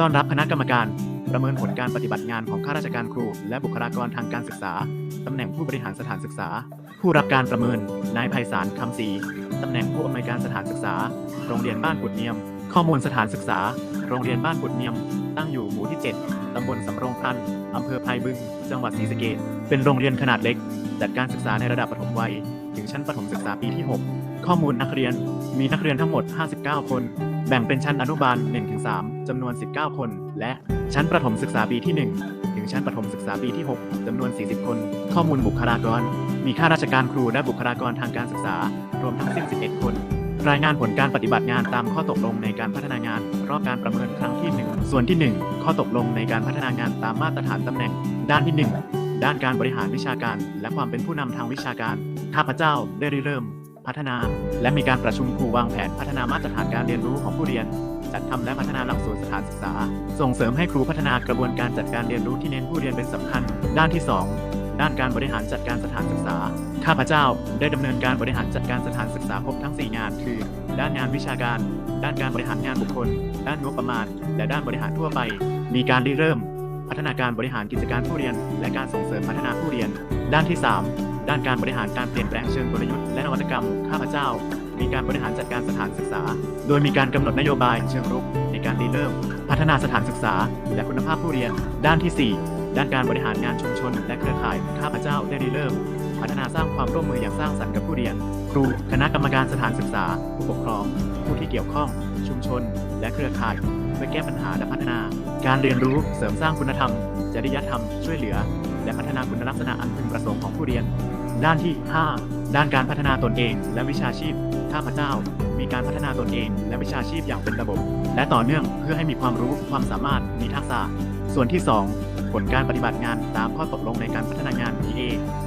ต้อนรับคณะกรรมการ ประเมินผลการปฏิบัติงานของข้าราชการครู และบุคลากรทางการศึกษา ตำแหน่งผู้บริหารสถานศึกษา ผู้รับการประเมิน นายไพศาลคำศรีตำแหน่งผู้อำนวยการสถานศึกษา โรงเรียนบ้านกุดเนียม ข้อมูลสถานศึกษา โรงเรียนบ้านกุดเนียม ตั้งอยู่หมู่ที่ 7 ตำบลสำโรงพันอำเภอไพบึง จังหวัดศรีสะเกษเป็นโรงเรียนขนาดเล็ก จัดการศึกษาในระดับประถมวัย ถึงชั้นประถมศึกษาปีที่ 6 ข้อมูลนักเรียน มีนักเรียนทั้งหมด 59 คน แบ่งเป็นชั้นอนุบาล 1-3 จำนวน 19 คน และชั้นประถมศึกษาปีที่ 1 ถึงชั้นประถมศึกษาปีที่ 6 จำนวน 40 คน ข้อมูลบุคลากร มีข้าราชการครูและบุคลากรทางการศึกษา รวมทั้งสิ้น 11 คน รายงานผลการปฏิบัติงานตามข้อตกลงในการพัฒนางาน รอบการประเมินครั้งที่ 1 ส่วนที่ 1 ข้อตกลงในการพัฒนางานตามมาตรฐานตำแหน่ง ด้านที่ 1 ด้านการบริหารวิชาการ และความเป็นผู้นำทางวิชาการ ข้าพเจ้าได้ริเริ่ม พัฒนา และมีการประชุมครูวางแผนพัฒนามาตรฐานการเรียนรู้ของผู้เรียน จัดทำและพัฒนาหลักสูตรสถานศึกษา ส่งเสริมให้ครูพัฒนากระบวนการจัดการเรียนรู้ที่เน้นผู้เรียนเป็นสำคัญ ด้านที่ 2 ด้านการบริหารจัดการสถานศึกษา ข้าพเจ้าได้ดำเนินการบริหารจัดการสถานศึกษาครบทั้ง 4 งาน คือ ด้านงานวิชาการ ด้านการบริหารงานบุคคล ด้านงบประมาณ และด้านบริหารทั่วไป มีการริเริ่ม พัฒนาการบริหารกิจการผู้เรียน และการส่งเสริมพัฒนาผู้เรียน ด้านที่ 3 ด้านการบริหารการเปลี่ยนแปลงเชิงกลยุทธ์และนวัตกรรม ข้าพเจ้า มีการบริหารจัดการสถานศึกษา โดยมีการกำหนดนโยบายเชิงรุกในการริเริ่ม พัฒนาสถานศึกษา และคุณภาพผู้เรียน ด้านที่ 4 ด้านการบริหารงานชุมชน และเครือข่าย ข้าพเจ้าได้ริเริ่ม พัฒนาสร้างความร่วมมืออย่างสร้างสรรค์กับผู้เรียน ครู คณะกรรมการสถานศึกษา ผู้ปกครอง ผู้ที่เกี่ยวข้อง ชุมชน และเครือข่าย เพื่อแก้ปัญหาและพัฒนา การเรียนรู้ เสริมสร้างคุณธรรม จริยธรรม ช่วยเหลือ และพัฒนาคุณลักษณะอันพึงประสงค์ของผู้เรียน ด้านที่ 5 ด้านการพัฒนาตนเองและวิชาชีพ ข้าพเจ้า มีการพัฒนาตนเองและวิชาชีพอย่างเป็นระบบ และต่อเนื่องเพื่อให้มีความรู้ความสามารถมีทักษะ ส่วนที่ 2 ผลการปฏิบัติงานตามข้อตกลงในการพัฒนางาน PA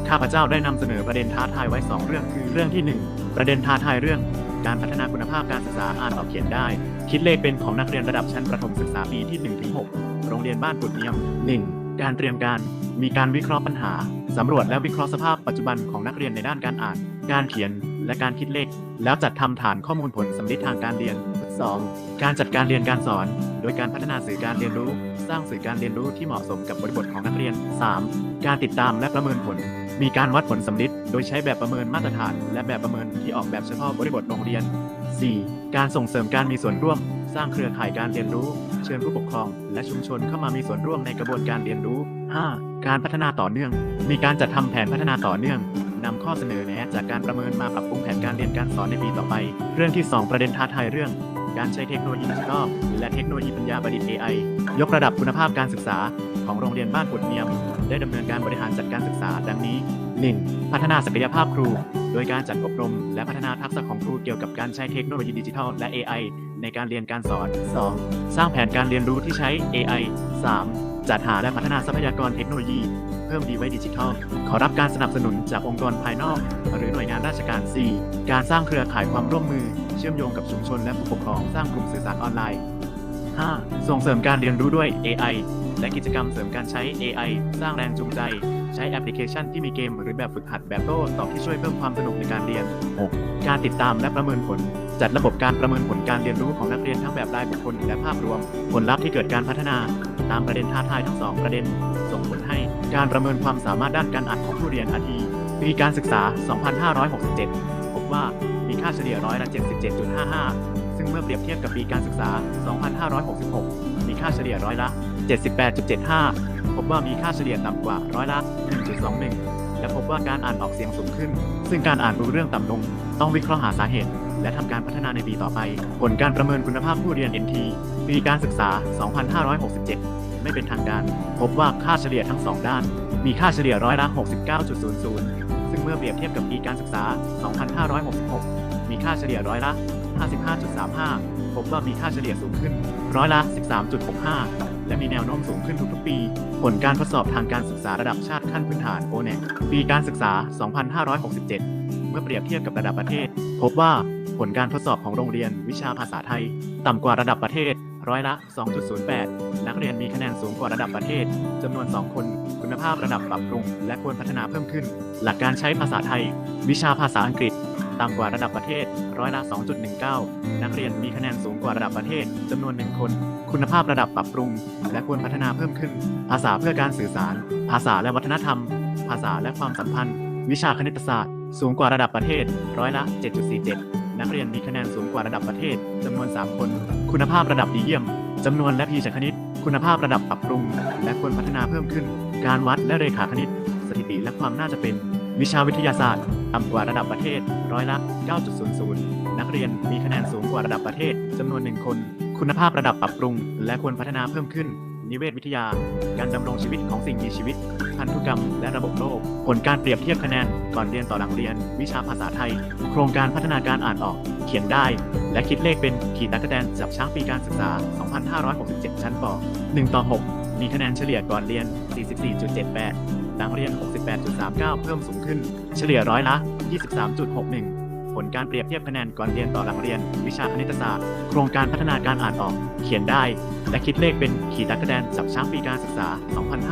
ข้าพเจ้าได้นำเสนอประเด็นท้าทายไว้ 2 เรื่องคือเรื่องที่ 1 ประเด็นท้าทายเรื่อง การพัฒนาคุณภาพการศึกษาอ่านออกเขียนได้ คิดเลขเป็นของนักเรียนระดับชั้นประถมศึกษาปีที่1-6โรงเรียนบ้านกุดเนียม 1. การเตรียมการมีการวิเคราะห์ปัญหา สำรวจและวิเคราะห์สภาพปัจจุบันของนักเรียนในด้านการอ่าน การเขียน และการคิดเลข แล้วจัดทำฐานข้อมูลผลสำลิดทางการเรียน 2. การจัดการเรียนการสอน โดยการพัฒนาสื่อการเรียนรู้ สร้างสื่อการเรียนรู้ที่เหมาะสมกับบริบทของนักเรียน 3. การติดตามและประเมินผล มีการวัดผลสำลิดโดยใช้แบบประเมินมาตรฐาน และแบบประเมินที่ออกแบบเฉพาะบริบทโรงเรียน 4. การส่งเสริมการมีส่วนร่วม สร้างเครือข่ายการเรียนรู้ เชิญผู้ปกครอง และชุมชนเข้ามามีส่วนร่วมในกระบวนการเรียนรู้ 5. การพัฒนาต่อเนื่อง มีการจัดทำแผนพัฒนาต่อเนื่องนำข้อเสนอแนะจากการประเมินมาปรับปรุงแผนการเรียนการสอนในปีต่อไป เรื่องที่ 2 ประเด็นท้าทายเรื่อง การใช้เทคโนโลยีดิจิทัลและเทคโนโลยีปัญญาประดิษฐ์ AI ยกระดับคุณภาพการศึกษาของโรงเรียนบ้านกุดเนียม ได้ดำเนินการบริหารจัดการศึกษา ดังนี้ 1. พัฒนาศักยภาพครู โดยการจัดอบรม และพัฒนาทักษะของครูเกี่ยวกับการใช้เทคโนโลยีดิจิทัลและ AI ในการเรียนการสอน 2. สร้างแผนการเรียนรู้ที่ใช้ AI 3. จัดหาและพัฒนาทรัพยากรเทคโนโลยี เพิ่มดีไว้ดิจิทัล ขอรับการสนับสนุนจากองค์กรภายนอก หรือหน่วยงานราชการ 4. การสร้างเครือข่ายความร่วมมือ เชื่อมโยงกับชุมชนและผู้ปกครองสร้างกลุ่มสื่อสารออนไลน์ 5. ส่งเสริมการเรียนรู้ด้วย AI และกิจกรรมเสริมการใช้ AI สร้างแรงจูงใจ ใช้แอปพลิเคชันที่มีเกม หรือแบบฝึกหัดแบบโต้ตอบที่ช่วยเพิ่มความสนุกในการเรียน 6. การติดตามและประเมินผล จัดระบบการประเมินผลการเรียนรู้ของนักเรียนทั้งแบบรายบุคคลและภาพรวม ผลลัพธ์ที่เกิดการพัฒนา ตามประเด็นท้าทายทั้งสองประเด็น ส่งผล การประเมินความสามารถด้านการอ่านของผู้เรียนอาทีปีการศึกษา 2567 พบว่ามีค่าเฉลี่ยร้อยละ 77.55 ซึ่งเมื่อเปรียบเทียบกับปีการศึกษา 2566 มีค่าเฉลี่ยร้อยละ 78.75 พบว่ามีค่าเฉลี่ยต่ำกว่าร้อยละ 1.21 และพบว่าการอ่านออกเสียงสูงขึ้น ซึ่งการอ่านรู้เรื่องต่ำลง ต้องวิเคราะห์หาสาเหตุ และทำการพัฒนาในปีต่อไป ผลการประเมินคุณภาพผู้เรียน NT ปีการศึกษา 2567 ไม่เป็นทางการ พบว่าค่าเฉลี่ยทั้ง 2 ด้าน มีค่าเฉลี่ยร้อยละ 69.00 ซึ่งเมื่อเปรียบเทียบกับปีการศึกษา 2566 มีค่าเฉลี่ยร้อยละ 55.35 พบว่ามีค่าเฉลี่ยสูงขึ้นร้อยละ 13.65 และมีแนวโน้มสูงขึ้นทุกๆปี ผลการทดสอบทางการศึกษาระดับชาติขั้นพื้นฐาน o n e ปีการศึกษา 2567 เมื่อเปรียบเทียบกับระดับประเทศ พบว่าผลการทดสอบของโรงเรียนวิชาภาษาไทย ต่ำกว่าระดับประเทศ ร้อยละ 2.08 นักเรียนมีคะแนนสูงกว่าระดับประเทศจำนวน 2 คน คุณภาพระดับปรับปรุง และควรพัฒนาเพิ่มขึ้น หลักการใช้ภาษาไทย วิชาภาษาอังกฤษต่ำกว่าระดับประเทศร้อยละ 2.19 นักเรียนมีคะแนนสูงกว่าระดับประเทศจำนวน1คน คุณภาพระดับปรับปรุง และควรพัฒนาเพิ่มขึ้น ภาษาเพื่อการสื่อสาร ภาษาและวัฒนธรรม ภาษาและความสัมพันธ์ วิชาคณิตศาสตร์ สูงกว่าระดับประเทศร้อยละ 7.47 นักเรียนมีคะแนนสูงกว่าระดับประเทศจำนวน 3 คน คุณภาพระดับดีเยี่ยมจำนวนและพีชคณิต คุณภาพระดับปรับปรุง และควรพัฒนาเพิ่มขึ้น การวัดและเรขาคณิต สถิติและความน่าจะเป็น วิชาวิทยาศาสตร์ต่ำกว่าระดับประเทศ ร้อยละ 9.00 นักเรียนมีคะแนนสูงกว่าระดับประเทศจำนวนหนึ่งคน คุณภาพระดับปรับปรุง และควรพัฒนาเพิ่มขึ้น นิเวศวิทยา การดำรงชีวิตของสิ่งมีชีวิต พันธุกรรม และระบบโลก ผลการเปรียบเทียบคะแนน ก่อนเรียนต่อหลังเรียน วิชาภาษาไทย โครงการพัฒนาการอ่านออก เขียนได้ และคิดเลขเป็นขีดตะกแตนจับช้างปีการศึกษา 2567 ชั้นป 1 ต่อ 6 มีคะแนนเฉลี่ยก่อนเรียน 44.78หลังเรียน 68.39 เพิ่มสูงขึ้น เฉลี่ยร้อยละ 23.61 ลการเปรียบเทียบคะแนนก่อนเรียนต่อหลังเรียน วิชาคณิตศาสตร์ โครงการพัฒนาการอ่านออก เขียนได้ และคิดเลขเป็นขีดตะกะแตนจับช้างปีการศึกษา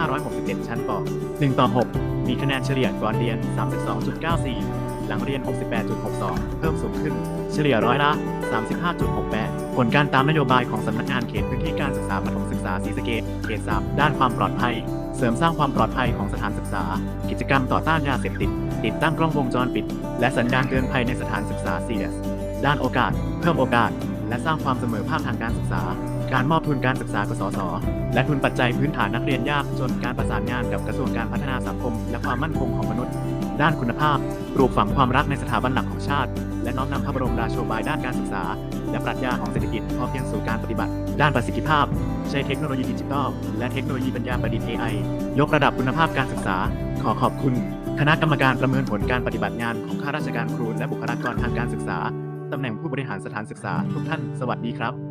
2567 ชั้นป 1 ต่อ 6 มีคะแนนเฉลี่ยก่อนเรียน 32.94 หลังเรียน 68.62 เพิ่มสูงขึ้น เฉลี่ยร้อยละ 35.68 ผลการตามนโยบายของสำนักงานเขตพื้นที่การศึกษาประถมศึกษาศรีสะเกษเขต3ด้านความปลอดภัย เสริมสร้างความปลอดภัยของสถานศึกษา กิจกรรมต่อต้านยาเสพติด ติดตั้งกล้องวงจรปิด และสัญญาณเตือนภัยในสถานศึกษา CS ด้านโอกาส เพิ่มโอกาส และสร้างความเสมอภาคทางการศึกษา การมอบทุนการศึกษากสศและทุนปัจจัยพื้นฐานนักเรียนยากจนการประสานงานกับกระทรวงการพัฒนาสังคม และความมั่นคงของมนุษย์ ด้านคุณภาพปลูกฝังความรักในสถาบันหลักของชาติ และน้อมนำพระบรมราโชบายด้านการศึกษา และปรัชญาของเศรษฐกิจพอเพียงสู่การปฏิบัติ ด้านประสิทธิภาพ ใช้เทคโนโลยีดิจิทัลและเทคโนโลยีปัญญาประดิษฐ์ AI ยกระดับคุณภาพการศึกษา ขอขอบคุณ คณะกรรมการประเมินผลการปฏิบัติงานของข้าราชการครูและบุคลากรทางการศึกษาตำแหน่งผู้บริหารสถานศึกษาทุกท่าน สวัสดีครับ